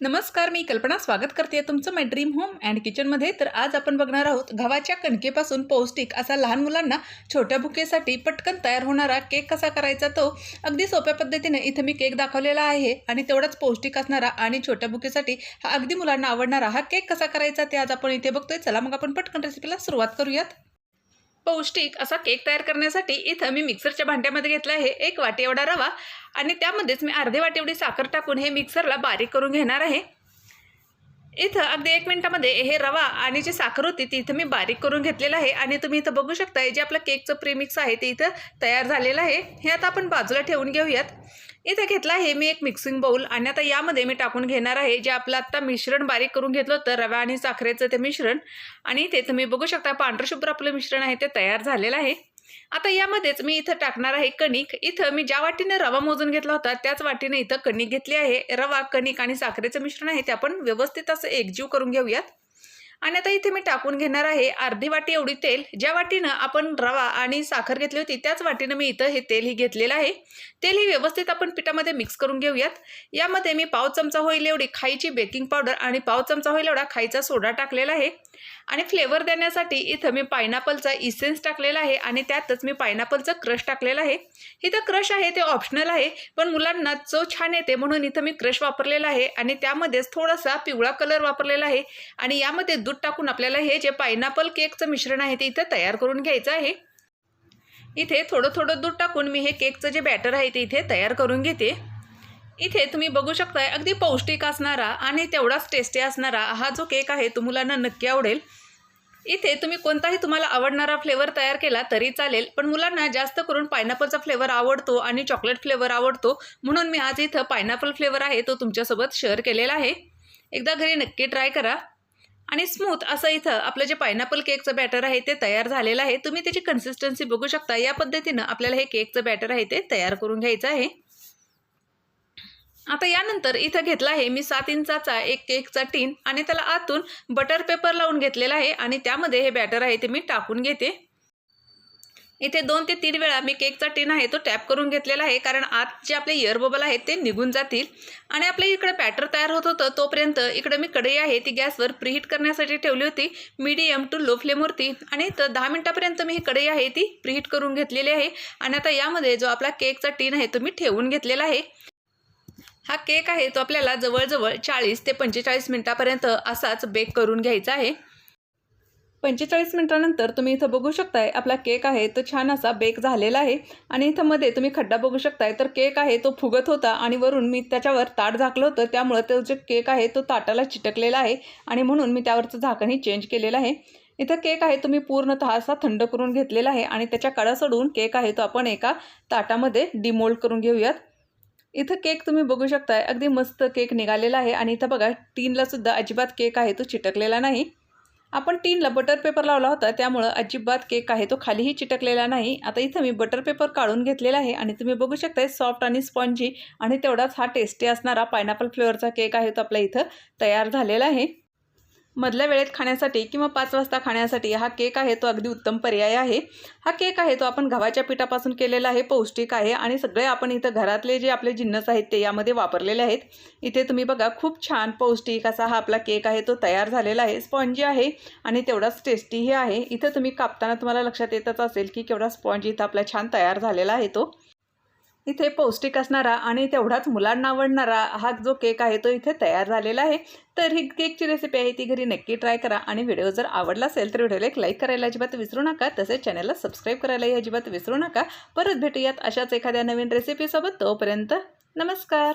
नमस्कार मी कल्पना स्वागत करते तुमचं माय ड्रीम होम अँड किचनमध्ये तर आज आपण बघणार आहोत गव्हाच्या कणकेपासून पौष्टिक असा लहान मुलांना छोट्या बुकेसाठी पटकन तयार होणारा केक कसा करायचा तो अगदी सोप्या पद्धतीने इथं मी केक दाखवलेला आहे आणि तेवढाच पौष्टिक असणारा आणि छोट्या बुकेसाठी हा अगदी मुलांना आवडणारा हा केक कसा करायचा ते आज आपण इथे बघतोय. चला मग आपण पटकन रेसिपीला सुरुवात करूयात. पौष्टिक असा केक तयार करण्यासाठी इथं मी मिक्सरच्या भांड्यामध्ये घेतला आहे. एक वाटी एवढा रवा आणि त्यामध्येच मी अर्धे वाटी एवढी साखर टाकून हे मिक्सरला बारीक करून घेणार आहे. इथं अगदी एक मिनटामध्ये हे रवा आणि जी साखर होती ती इथं मी बारीक करून घेतलेलं आहे. आणि तुम्ही इथं बघू शकता जे आपलं केकचं प्रीमिक्स आहे ते इथं तयार झालेलं आहे. हे आता आपण बाजूला ठेवून घेऊयात. इथं घेतलं आहे मी एक मिक्सिंग बाऊल आणि आता यामध्ये मी टाकून घेणार आहे जे आपलं आत्ता मिश्रण बारीक करून घेतलं होतं रवा आणि साखरेचं ते मिश्रण. आणि ते तुम्ही बघू शकता पांढरशुभ्र आपलं मिश्रण आहे ते तयार झालेलं आहे. आता यामध्येच मी इथं टाकणार आहे कणिक. इथं मी ज्या वाटीने रवा मोजून घेतला होता त्याच वाटीने इथं कणिक घेतली आहे. रवा कणिक आणि साखरेचं मिश्रण आहे ते आपण व्यवस्थित असं एकजीव करून घेऊयात. आणि आता इथे मी टाकून घेणार आहे अर्धी वाटी एवढी तेल. ज्या वाटीनं आपण रवा आणि साखर घेतली होती त्याच वाटीनं मी इथं हे तेल ही घेतलेलं आहे. तेल ही व्यवस्थित आपण पिठामध्ये मिक्स करून घेऊयात. यामध्ये मी पाव चमचा होईल एवढी खायची बेकिंग पावडर आणि पाव चमचा होईल एवढा खायचा सोडा टाकलेला आहे. आणि फ्लेवर देण्यासाठी इथं मी पायनॅपलचा इसेन्स टाकलेला आहे आणि त्यातच मी पायनॅपलचं क्रश टाकलेलं आहे. इथं क्रश आहे ते ऑप्शनल आहे पण मुलांना चव छान येते म्हणून इथं मी क्रश वापरलेला आहे आणि त्यामध्येच थोडासा पिवळा कलर वापरलेला आहे. आणि यामध्ये दूध टाकून आपल्याला हे जे पायनॅपल केकचं मिश्रण आहे ते इथं तयार करून घ्यायचं आहे. इथे थोडं थोडं दूध टाकून मी हे केकचं जे बॅटर आहे ते इथे तयार करून घेते. इथे तुम्ही बघू शकताय अगदी पौष्टिक असणारा आणि तेवढाच टेस्टी असणारा हा जो केक आहे तो मुलांना नक्की आवडेल. इथे तुम्ही कोणताही तुम्हाला आवडणारा फ्लेवर तयार केला तरी चालेल पण मुलांना जास्त करून पायनॅपलचा फ्लेवर आवडतो आणि चॉकलेट फ्लेवर आवडतो. म्हणून मी आज इथं पायनॅपल फ्लेवर आहे तो तुमच्यासोबत शेअर केलेला आहे. एकदा घरी नक्की ट्राय करा. आणि स्मूथ असं इथं आपलं जे पायनॅपल केकचं बॅटर आहे ते तयार झालेलं आहे. तुम्ही त्याची कन्सिस्टन्सी बघू शकता. या पद्धतीनं आपल्याला हे केकचं बॅटर आहे ते तयार करून घ्यायचं आहे. आता यानंतर इथं घेतला आहे मी सात इंचाचा एक केकचा टीन आणि त्याला आतून बटर पेपर लावून घेतलेला आहे आणि त्यामध्ये हे बॅटर आहे ते मी टाकून घेते. इथे दोन ते तीन वेळा मी केकचा टीन आहे तो टॅप करून घेतलेला आहे कारण आत जे आपले इयर बबल आहेत ते निघून जातील. आणि आपल्या इकडे बॅटर तयार होत होतं तोपर्यंत इकडे मी कढई आहे ती गॅसवर प्रीहीट करण्यासाठी ठेवली होती. मीडियम टू लो फ्लेमवरती आणि तर दहा मिनटापर्यंत मी ही कढई आहे ती प्रीहीट करून घेतलेली आहे. आणि आता यामध्ये जो आपला केकचा टीन आहे तो मी ठेवून घेतलेला आहे. हा केक आहे तो आपल्याला जवळजवळ चाळीस ते पंचेचाळीस मिनटापर्यंत असाच बेक करून घ्यायचा आहे. पंचेचाळीस मिनटानंतर तुम्ही इथं बघू शकताय आपला केक आहे तो छान असा बेक झालेला आहे. आणि इथं मध्ये तुम्ही खड्डा बघू शकताय तर केक आहे तो फुगत होता आणि वरून मी त्याच्यावर ताट झाकलं होतं. त्यामुळं तो जो केक आहे तो ताटाला चिटकलेला आहे आणि म्हणून मी त्यावरचं झाकणही चेंज केलेलं आहे. इथं केक आहे तुम्ही पूर्णतः असा थंड करून घेतलेला आहे आणि त्याच्या कडा सोडून केक आहे तो आपण एका ताटामध्ये डिमोल्ड करून घेऊयात. इथं केक तुम्ही बघू शकताय. अगदी मस्त केक निघालेला आहे आणि इथं बघा टीनला सुद्धा अजिबात केक आहे तो चिटकलेला नाही. आपण टीनला बटर पेपर लावला होता त्यामुळं अजिबात केक आहे तो खालीही चिटकलेला नाही. आता इथं मी बटर पेपर काढून घेतलेला आहे आणि तुम्ही बघू शकताय सॉफ्ट आणि स्पॉन्जी आणि तेवढाच हा टेस्टी असणारा पायनॅपल फ्लेवरचा केक आहे तो आपल्या इथं तयार झालेला आहे. मधल्या वेळेत खाण्यासाठी किंवा पाच वाजता खाण्यासाठी हा केक आहे तो अगदी उत्तम पर्याय आहे. हा केक आहे तो आपण गव्हाच्या पिठापासून केलेला आहे पौष्टिक आहे आणि सगळे आपण इथं घरातले जे आपले जिन्नस आहेत ते यामध्ये वापरलेले आहेत. इथे तुम्ही बघा खूप छान पौष्टिक असा हा आपला केक आहे तो तयार झालेला आहे. स्पॉन्जी आहे आणि तेवढाच टेस्टीही आहे. इथं तुम्ही कापताना तुम्हाला लक्षात येतच असेल की केवढा स्पॉन्ज इथं आपला छान तयार झालेला आहे तो. इथे पौष्टिक असणारा आणि तेवढाच मुलांना आवडणारा हा जो केक आहे तो इथे तयार झालेला आहे. तर ही केकची रेसिपी आहे ती घरी नक्की ट्राय करा आणि व्हिडिओ जर आवडला असेल तर व्हिडिओला एक लाईक करायला अजिबात विसरू नका तसेच चॅनलला सबस्क्राईब करायलाही अजिबात विसरू नका. परत भेटूयात अशाच एखाद्या नवीन रेसिपीसोबत तोपर्यंत नमस्कार!